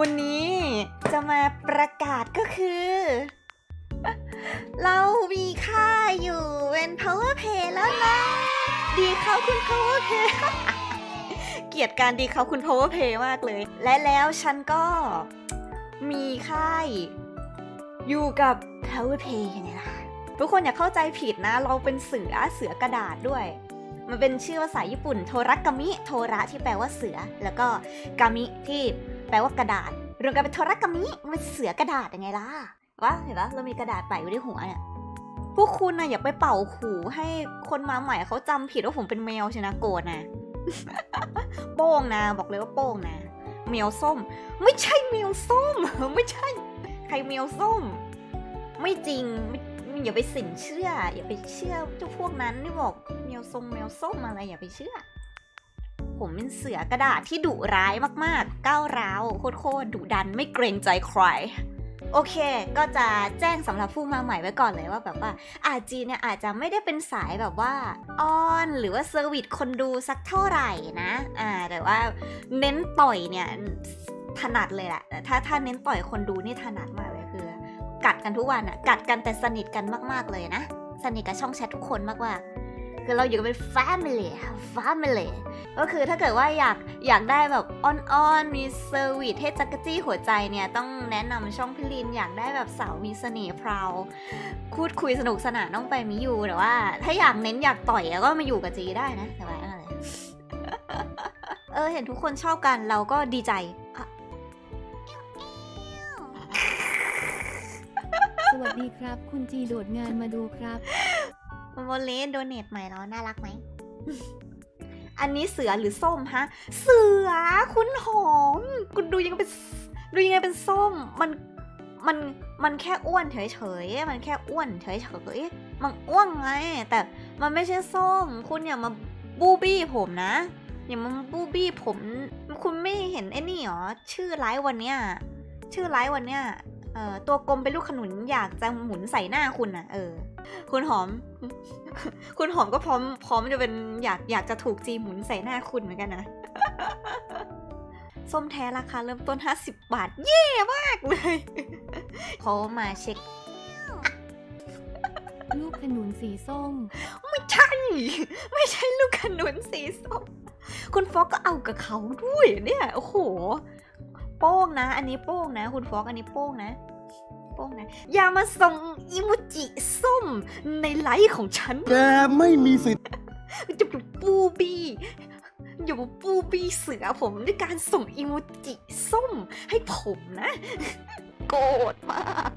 วันนี้จะมาประกาศก็คือ เรามีค่าอยู่เป็น power play แล้วนะดีเขาคุณ power play เกลียดการดีเขาคุณ power play มากเลย และแล้วฉันก็มีค่าย อยู่กับ power play ยังไงล่ะทุกคนอย่าเข้าใจผิดนะ เราเป็นเสือเสือกระดาษด้วย มันเป็นชื่อภาษาญี่ปุ่น โทรักามิ โทระที่แปลว่าเสือ แล้วก็กามิที่แปลว่ากระดาษรวมกันเป็นโทรักามิมันเป็นเสือกระดาษยังไงล่ะวะเห็นปะเรามีกระดาษแปอยู่ที่หัวเนี่ยพวกคุณนะอย่าไปเป่าหูให้คนมาใหม่เขาจำผิดว่าผมเป็นแมวชนะโกรธนะ โป้งนะ บอกเลยว่าโป้งนะแมวส้ม ไม่ใช่แมวส้ม ไม่ใช่ ใครแมวส้ม ไม่จริงไอย่าไปสินเชื่อ อย่าไปเชื่อเจ้าพวกนั้นที่บอกแมวทรงแมวส้มอะไรอย่าไปเชื่อ ผมเป็นเสือกระดาษที่ดุร้ายมากๆ ก้าวร้าวโคตรๆดุดันไม่เกรงใจใครโอเค ก็จะแจ้งสำหรับผู้มาใหม่ไว้ก่อนเลยว่าแบบว่าอาจีเนี่ยอาจจะไม่ได้เป็นสายแบบว่าออนหรือว่าเซอร์วิสคนดูสักเท่าไหร่นะ อ่า แต่ว่าเน้นต่อยเนี่ยถนัดเลยแหละ ถ้าถ้าเน้นต่อยคนดูนี่ถนัดมาก กัดกันทุกวันอะกัดกันแต่สนิทกันมากๆเลยนะ สนิทกับช่องแชททุกคนมากๆคือเราอยู่กันเป็น family family ก็คือถ้าเกิดว่าอยากอยากได้แบบอ่อนๆ มีเซอร์วิสให้จักรจี้หัวใจเนี่ย ต้องแนะนำช่องพิลินอยากได้แบบสาวมีเสน่ห์พราวพูดคุยสนุกสนานต้องไปมิยูแต่ว่า ถ้าอยากเน้นอยากต่อยก็มาอยู่กับจีได้นะแต่ว่าอะไรเออเห็นทุกคนชอบกันเราก็ดีใจ วัสดีครับ คุณจีโดดงานมาดูครับโมเลสโดเนทใหม่แล้วน่ารักไหม อันนี้เสือหรือส้มฮะ เสือคุณหอม คุณดูยังเป็นดูยังไงเป็นส้ม มัน มัน มันแค่อ้วนเฉยๆ มันแค่อ้วนเฉยๆ มันอ้วนไง แต่มันไม่ใช่ส้ม คุณอย่ามาบูบี้ผมนะ อย่ามาบูบี้ผม คุณไม่เห็นไอ้นี่หรอ ชื่อไลฟ์วันเนี้ย ชื่อไลฟ์วันเนี้ย เอ่อตัวกลมเป็นลูกขนุนอยากจะหมุนใส่หน้าคุณอะเออ คุณหอม คุณหอมก็พร้อม พร้อมจะเป็นอยากอยากจะถูกจีหมุนใส่หน้าคุณเหมือนกันนะส้มแท้ราคาเริ่มต้น 50 บาท เย่มากเลยเขามาเช็ค ลูกขนุนสีส้ม ไม่ใช่ ไม่ใช่ลูกขนุนสีส้ม คุณฟอกก็เอากับเขาด้วยเนี่ย โอ้โห โป้งนะ อันนี้โป้งนะ คุณฟอกอันนี้โป้งนะ โป้งนะ อย่ามาส่งอิโมจิส้มในไลฟ์ของฉันแกไม่มีสิทธิ์จะมาปูบี้อย่ามาปูบี้เสือผมด้วยการส่งอีโมจิส้มให้ผมนะ โกรธมาก